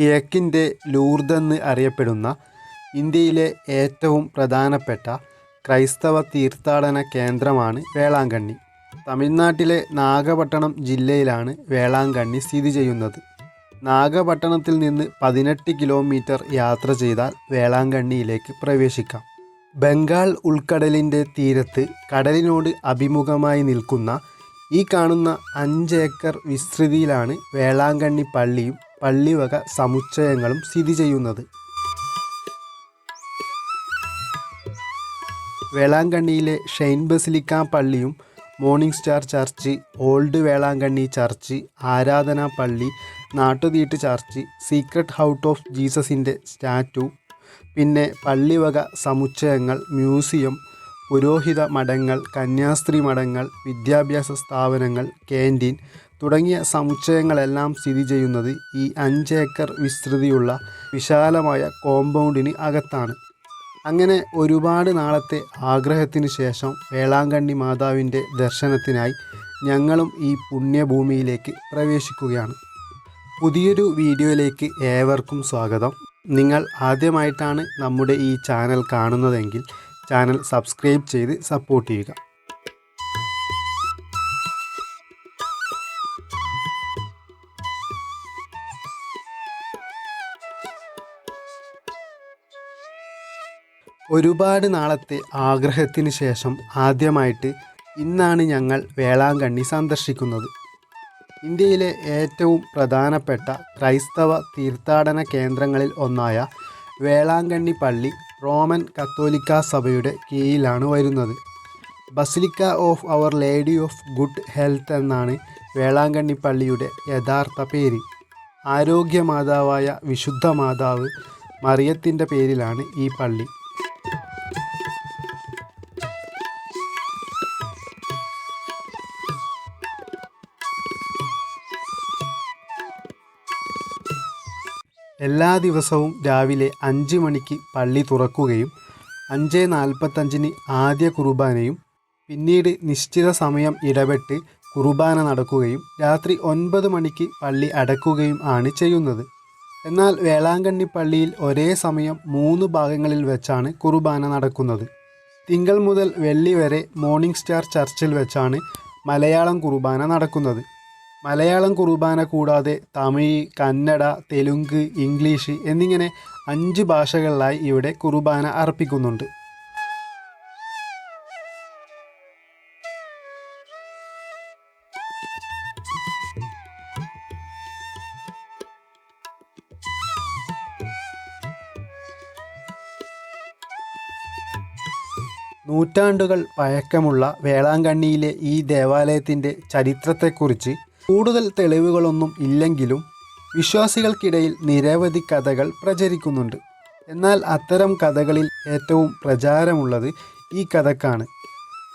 കിഴക്കിന്റെ ലൂർദെന്ന് അറിയപ്പെടുന്ന ഇന്ത്യയിലെ ഏറ്റവും പ്രധാനപ്പെട്ട ക്രൈസ്തവ തീർത്ഥാടന കേന്ദ്രമാണ് വേളാങ്കണ്ണി. തമിഴ്നാട്ടിലെ നാഗപട്ടണം ജില്ലയിലാണ് വേളാങ്കണ്ണി സ്ഥിതി ചെയ്യുന്നത്. നാഗപട്ടണത്തിൽ നിന്ന് പതിനെട്ട് കിലോമീറ്റർ യാത്ര ചെയ്താൽ വേളാങ്കണ്ണിയിലേക്ക് പ്രവേശിക്കാം. ബംഗാൾ ഉൾക്കടലിന്റെ തീരത്ത് കടലിനോട് അഭിമുഖമായി നിൽക്കുന്ന ഈ കാണുന്ന അഞ്ച് ഏക്കർ വിസ്തൃതിയിലാണ് വേളാങ്കണ്ണി പള്ളിയും പള്ളിവക സമുച്ചയങ്ങളും സ്ഥിതി ചെയ്യുന്നത്. വേളാങ്കണ്ണിയിലെ ഷെയ്ൻ ബസിലിക്ക പള്ളിയും morning star church old Velankanni church ആരാധനാ പള്ളി നാട്ടുതീട്ട് ചർച്ച് സീക്രട്ട് ഹൗട്ട് ഓഫ് ജീസസിന്റെ സ്റ്റാറ്റു പിന്നെ പള്ളിവക സമുച്ചയങ്ങൾ മ്യൂസിയം പുരോഹിത മഠങ്ങൾ കന്യാസ്ത്രീ മഠങ്ങൾ വിദ്യാഭ്യാസ സ്ഥാപനങ്ങൾ ക്യാന്റീൻ തുടങ്ങിയ സമുച്ചയങ്ങളെല്ലാം സ്ഥിതി ചെയ്യുന്നത് ഈ അഞ്ചേക്കർ വിസ്തൃതിയുള്ള വിശാലമായ കോമ്പൗണ്ടിന് അകത്താണ്. അങ്ങനെ ഒരുപാട് നാളത്തെ ആഗ്രഹത്തിന് ശേഷം വേളാങ്കണ്ണി മാതാവിന്റെ ദർശനത്തിനായി ഞങ്ങളും ഈ പുണ്യഭൂമിയിലേക്ക് പ്രവേശിക്കുകയാണ്. പുതിയൊരു വീഡിയോയിലേക്ക് ഏവർക്കും സ്വാഗതം. നിങ്ങൾ ആദ്യമായിട്ടാണ് നമ്മുടെ ഈ ചാനൽ കാണുന്നതെങ്കിൽ ചാനൽ സബ്സ്ക്രൈബ് ചെയ്ത് സപ്പോർട്ട് ചെയ്യുക. ഒരുപാട് നാളത്തെ ആഗ്രഹത്തിന് ശേഷം ആദ്യമായിട്ട് ഇന്നാണ് ഞങ്ങൾ വേളാങ്കണ്ണി സന്ദർശിക്കുന്നത്. ഇന്ത്യയിലെ ഏറ്റവും പ്രധാനപ്പെട്ട ക്രൈസ്തവ തീർത്ഥാടന കേന്ദ്രങ്ങളിൽ ഒന്നായ വേളാങ്കണ്ണി പള്ളി റോമൻ കത്തോലിക്ക സഭയുടെ കീഴിലാണ് വരുന്നത്. Basilica of our lady of good health എന്നാണ് വേളാങ്കണ്ണി പള്ളിയുടെ യഥാർത്ഥ പേര്. ആരോഗ്യമാതാവായ വിശുദ്ധ മാതാവ് മറിയത്തിന്റെ പേരിലാണ് ഈ പള്ളി. എല്ലാ ദിവസവും രാവിലെ അഞ്ച് മണിക്ക് പള്ളി തുറക്കുകയും അഞ്ച് നാൽപ്പത്തഞ്ചിന് ആദ്യ കുർബാനയും പിന്നീട് നിശ്ചിത സമയം ഇടപെട്ട് കുർബാന നടക്കുകയും രാത്രി ഒൻപത് മണിക്ക് പള്ളി അടക്കുകയും ആണ് ചെയ്യുന്നത്. എന്നാൽ വേളാങ്കണ്ണി പള്ളിയിൽ ഒരേ സമയം മൂന്ന് ഭാഗങ്ങളിൽ വെച്ചാണ് കുർബാന നടക്കുന്നത്. തിങ്കൾ മുതൽ വെള്ളി വരെ മോർണിംഗ് സ്റ്റാർ ചർച്ചിൽ വെച്ചാണ് മലയാളം കുർബാന നടക്കുന്നത്. മലയാളം കുർബാന കൂടാതെ തമിഴ് കന്നഡ തെലുങ്ക് ഇംഗ്ലീഷ് എന്നിങ്ങനെ അഞ്ച് ഭാഷകളിലായി ഇവിടെ കുർബാന അർപ്പിക്കുന്നുണ്ട്. നൂറ്റാണ്ടുകൾ പഴക്കമുള്ള വേളാങ്കണ്ണിയിലെ ഈ ദേവാലയത്തിന്റെ ചരിത്രത്തെക്കുറിച്ച് കൂടുതൽ തെളിവുകളൊന്നും ഇല്ലെങ്കിലും വിശ്വാസികൾക്കിടയിൽ നിരവധി കഥകൾ പ്രചരിക്കുന്നുണ്ട്. എന്നാൽ അത്തരം കഥകളിൽ ഏറ്റവും പ്രചാരമുള്ളത് ഈ കഥക്കാണ്.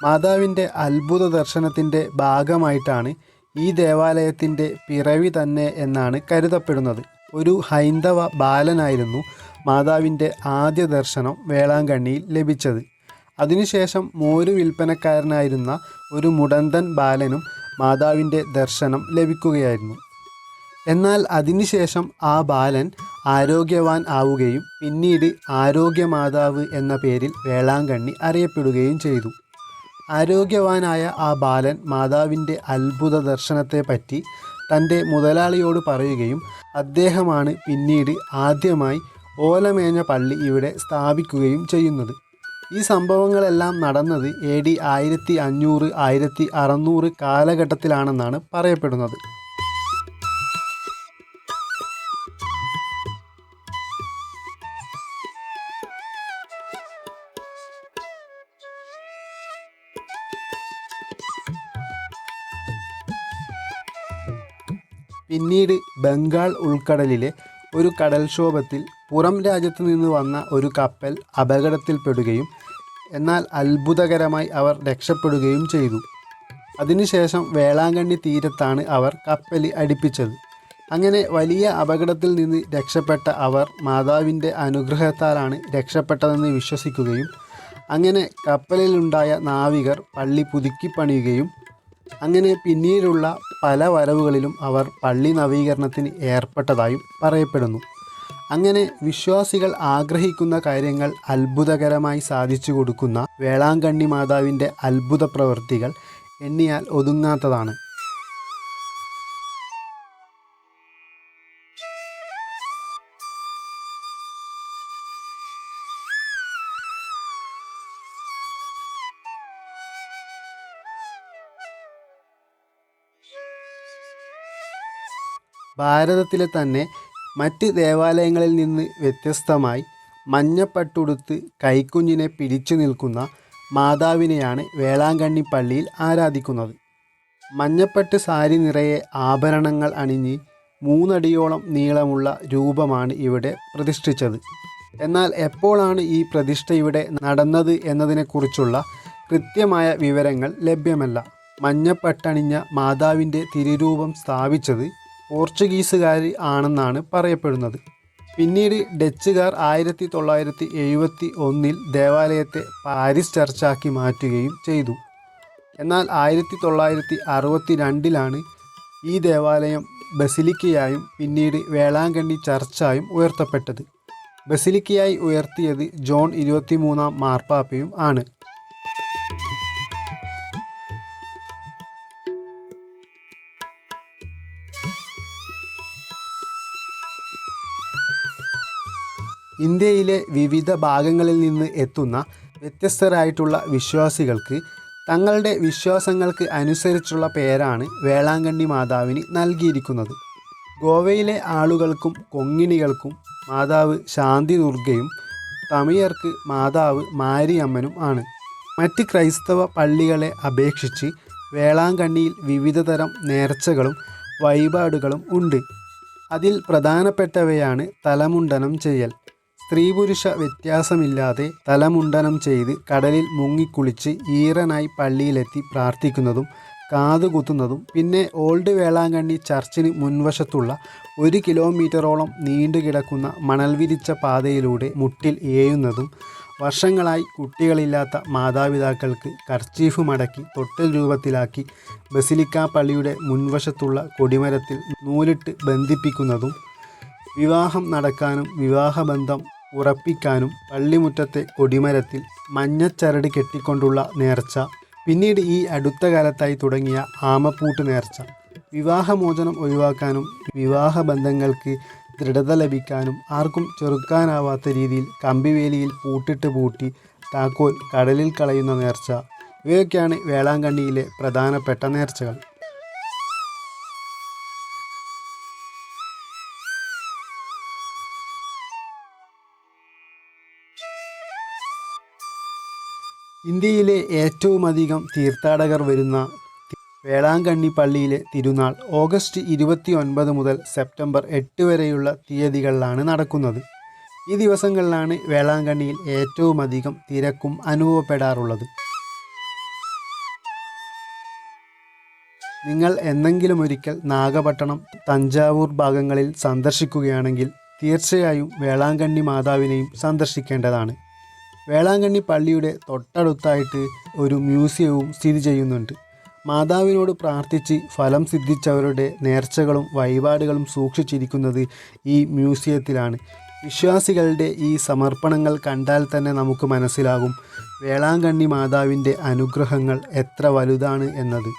മാതാവിന്റെ അത്ഭുത ദർശനത്തിന്റെ ഭാഗമായിട്ടാണ് ഈ ദേവാലയത്തിന്റെ പിറവി തന്നെ എന്നാണ് കരുതപ്പെടുന്നത്. ഒരു ഹൈന്ദവ ബാലനായിരുന്നു മാതാവിന്റെ ആദ്യ ദർശനം വേളാങ്കണ്ണിയിൽ ലഭിച്ചത്. അതിനുശേഷം മോര് വിൽപ്പനക്കാരനായിരുന്ന ഒരു മുടന്തൻ ബാലനും മാതാവിന്റെ ദർശനം ലഭിക്കുകയായിരുന്നു. എന്നാൽ അതിനുശേഷം ആ ബാലൻ ആരോഗ്യവാൻ ആവുകയും പിന്നീട് ആരോഗ്യമാതാവ് എന്ന പേരിൽ വേളാങ്കണ്ണി അറിയപ്പെടുകയും ചെയ്തു. ആരോഗ്യവാനായ ആ ബാലൻ മാതാവിന്റെ അത്ഭുത ദർശനത്തെപ്പറ്റി തന്റെ മുതലാളിയോട് പറയുകയും അദ്ദേഹമാണ് പിന്നീട് ആദ്യമായി ഓലമേഞ്ഞ പള്ളി ഇവിടെ സ്ഥാപിക്കുകയും ചെയ്യുന്നത്. ഈ സംഭവങ്ങളെല്ലാം നടന്നത് എ ഡി ആയിരത്തി അഞ്ഞൂറ് ആയിരത്തി അറുന്നൂറ് കാലഘട്ടത്തിലാണെന്നാണ് പറയപ്പെടുന്നത്. പിന്നീട് ബംഗാൾ ഉൾക്കടലിലെ ഒരു കടൽക്ഷോഭത്തിൽ പുറം രാജ്യത്തു നിന്ന് വന്ന ഒരു കപ്പൽ അപകടത്തിൽപ്പെടുകയും എന്നാൽ അത്ഭുതകരമായി അവർ രക്ഷപ്പെടുകയും ചെയ്തു. അതിനുശേഷം വേളാങ്കണ്ണി തീരത്താണ് അവർ കപ്പലി അടുപ്പിച്ചത്. അങ്ങനെ വലിയ അപകടത്തിൽ നിന്ന് രക്ഷപ്പെട്ട അവർ മാതാവിന്റെ അനുഗ്രഹത്താലാണ് രക്ഷപ്പെട്ടതെന്ന് വിശ്വസിക്കുകയും അങ്ങനെ കപ്പലിലുണ്ടായ നാവികർ പള്ളി പുതുക്കി പണിയുകയും അങ്ങനെ പിന്നീടുള്ള പല വരവുകളിലും അവർ പള്ളി നവീകരണത്തിന് ഏർപ്പെട്ടതായും പറയപ്പെടുന്നു. അങ്ങനെ വിശ്വാസികൾ ആഗ്രഹിക്കുന്ന കാര്യങ്ങൾ അത്ഭുതകരമായി സാധിച്ചു കൊടുക്കുന്ന വേളാങ്കണ്ണി മാതാവിന്റെ അത്ഭുത പ്രവൃത്തികൾ എണ്ണിയാൽ ഒതുങ്ങാത്തതാണ്. ഭാരതത്തിലെ തന്നെ മറ്റ് ദേവാലയങ്ങളിൽ നിന്ന് വ്യത്യസ്തമായി മഞ്ഞപ്പട്ടുടുത്ത് കൈക്കുഞ്ഞിനെ പിടിച്ചു നിൽക്കുന്ന മാതാവിനെയാണ് വേളാങ്കണ്ണി പള്ളിയിൽ ആരാധിക്കുന്നത്. മഞ്ഞപ്പട്ട് സാരി നിറയെ ആഭരണങ്ങൾ അണിഞ്ഞ് മൂന്നടിയോളം നീളമുള്ള രൂപമാണ് ഇവിടെ പ്രതിഷ്ഠിച്ചത്. എന്നാൽ എപ്പോഴാണ് ഈ പ്രതിഷ്ഠ ഇവിടെ നടന്നത് എന്നതിനെക്കുറിച്ചുള്ള കൃത്യമായ വിവരങ്ങൾ ലഭ്യമല്ല. മഞ്ഞപ്പട്ടണിഞ്ഞ മാതാവിന്റെ തിരുരൂപം സ്ഥാപിച്ചത് പോർച്ചുഗീസുകാർ ആണെന്നാണ് പറയപ്പെടുന്നത്. പിന്നീട് ഡച്ചുകാർ ആയിരത്തി തൊള്ളായിരത്തി എഴുപത്തി ഒന്നിൽ ദേവാലയത്തെ പാരിസ് ചർച്ചാക്കി മാറ്റുകയും ചെയ്തു. എന്നാൽ ആയിരത്തി തൊള്ളായിരത്തി അറുപത്തി രണ്ടിലാണ് ഈ ദേവാലയം ബസിലിക്കയായും പിന്നീട് വേളാങ്കണ്ണി ചർച്ചായും ഉയർത്തപ്പെട്ടത്. ബസിലിക്കയായി ഉയർത്തിയത് ജോൺ ഇരുപത്തിമൂന്നാം മാർപ്പാപ്പയും ആണ്. ഇന്ത്യയിലെ വിവിധ ഭാഗങ്ങളിൽ നിന്ന് എത്തുന്ന വ്യത്യസ്തരായിട്ടുള്ള വിശ്വാസികൾക്ക് തങ്ങളുടെ വിശ്വാസങ്ങൾക്ക് അനുസരിച്ചുള്ള പേരാണ് വേളാങ്കണ്ണി മാതാവിന് നൽകിയിരിക്കുന്നത്. ഗോവയിലെ ആളുകൾക്കും കൊങ്ങിണികൾക്കും മാതാവ് ശാന്തി ദുർഗയും തമിഴർക്ക് മാതാവ് മാരിയമ്മനും ആണ്. മറ്റ് ക്രൈസ്തവ പള്ളികളെ അപേക്ഷിച്ച് വേളാങ്കണ്ണിയിൽ വിവിധതരം നേർച്ചകളും വഴിപാടുകളും ഉണ്ട്. അതിൽ പ്രധാനപ്പെട്ടവയാണ് തലമുണ്ടനം ചെയ്യൽ. സ്ത്രീ പുരുഷ വ്യത്യാസമില്ലാതെ തലമുണ്ടനം ചെയ്ത് കടലിൽ മുങ്ങിക്കുളിച്ച് ഈറനായി പള്ളിയിലെത്തി പ്രാർത്ഥിക്കുന്നതും കാതുകുത്തുന്നതും പിന്നെ ഓൾഡ് വേളാങ്കണ്ണി ചർച്ചിന് മുൻവശത്തുള്ള ഒരു കിലോമീറ്ററോളം നീണ്ടുകിടക്കുന്ന മണൽ വിരിച്ച പാതയിലൂടെ മുട്ടിൽ ഏയുന്നതും വർഷങ്ങളായി കുട്ടികളില്ലാത്ത മാതാപിതാക്കൾക്ക് കർച്ചീഫ് മടക്കി തൊട്ടൽ രൂപത്തിലാക്കി ബസിലിക്ക പള്ളിയുടെ മുൻവശത്തുള്ള കൊടിമരത്തിൽ നൂലിട്ട് ബന്ധിപ്പിക്കുന്നതും വിവാഹം നടക്കാനും വിവാഹബന്ധം ഉറപ്പിക്കാനും പള്ളിമുറ്റത്തെ കൊടിമരത്തിൽ മഞ്ഞച്ചരട് കെട്ടിക്കൊണ്ടുള്ള നേർച്ച പിന്നീട് ഈ അടുത്ത കാലത്തായി തുടങ്ങിയ ആമപ്പൂട്ട് നേർച്ച. വിവാഹമോചനം ഒഴിവാക്കാനും വിവാഹബന്ധങ്ങൾക്ക് ദൃഢത ലഭിക്കാനും ആർക്കും ചെറുക്കാനാവാത്ത രീതിയിൽ കമ്പിവേലിയിൽ പൂട്ടിട്ട് പൂട്ടി താക്കോൽ കടലിൽ കളയുന്ന നേർച്ച. ഇവയൊക്കെയാണ് വേളാങ്കണ്ണിയിലെ പ്രധാനപ്പെട്ട നേർച്ചകൾ. ഇന്ത്യയിലെ ഏറ്റവും അധികം തീർത്ഥാടകർ വരുന്ന വേളാങ്കണ്ണി പള്ളിയിലെ തിരുനാൾ ഓഗസ്റ്റ് ഇരുപത്തി ഒൻപത് മുതൽ സെപ്റ്റംബർ എട്ട് വരെയുള്ള തീയതികളിലാണ് നടക്കുന്നത്. ഈ ദിവസങ്ങളിലാണ് വേളാങ്കണ്ണിയിൽ ഏറ്റവുമധികം തിരക്കും അനുഭവപ്പെടാറുള്ളത്. നിങ്ങൾ എന്നെങ്കിലും ഒരിക്കൽ നാഗപട്ടണം തഞ്ചാവൂർ ഭാഗങ്ങളിൽ സന്ദർശിക്കുകയാണെങ്കിൽ തീർച്ചയായും വേളാങ്കണ്ണി മാതാവിനെയും സന്ദർശിക്കേണ്ടതാണ്. വേളാങ്കണ്ണി പള്ളിയുടെ തൊട്ടടുത്തായിട്ട് ഒരു മ്യൂസിയവും സ്ഥിതി ചെയ്യുന്നുണ്ട്. മാതാവിനോട് പ്രാർത്ഥിച്ച് ഫലം സിദ്ധിച്ചവരുടെ നേർച്ചകളും വഴിപാടുകളും സൂക്ഷിച്ചിരിക്കുന്നത് ഈ മ്യൂസിയത്തിലാണ്. വിശ്വാസികളുടെ ഈ സമർപ്പണങ്ങൾ കണ്ടാൽ തന്നെ നമുക്ക് മനസ്സിലാകും വേളാങ്കണ്ണി മാതാവിന്റെ അനുഗ്രഹങ്ങൾ എത്ര വലുതാണ് എന്നത്.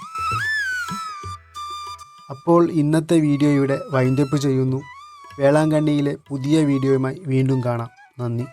അപ്പോൾ ഇന്നത്തെ വീഡിയോ ഇവിടെ വൈൻഡപ്പ് ചെയ്യുന്നു. വേളാങ്കണ്ണിയിലെ പുതിയ വീഡിയോയുമായി വീണ്ടും കാണാം. നന്ദി.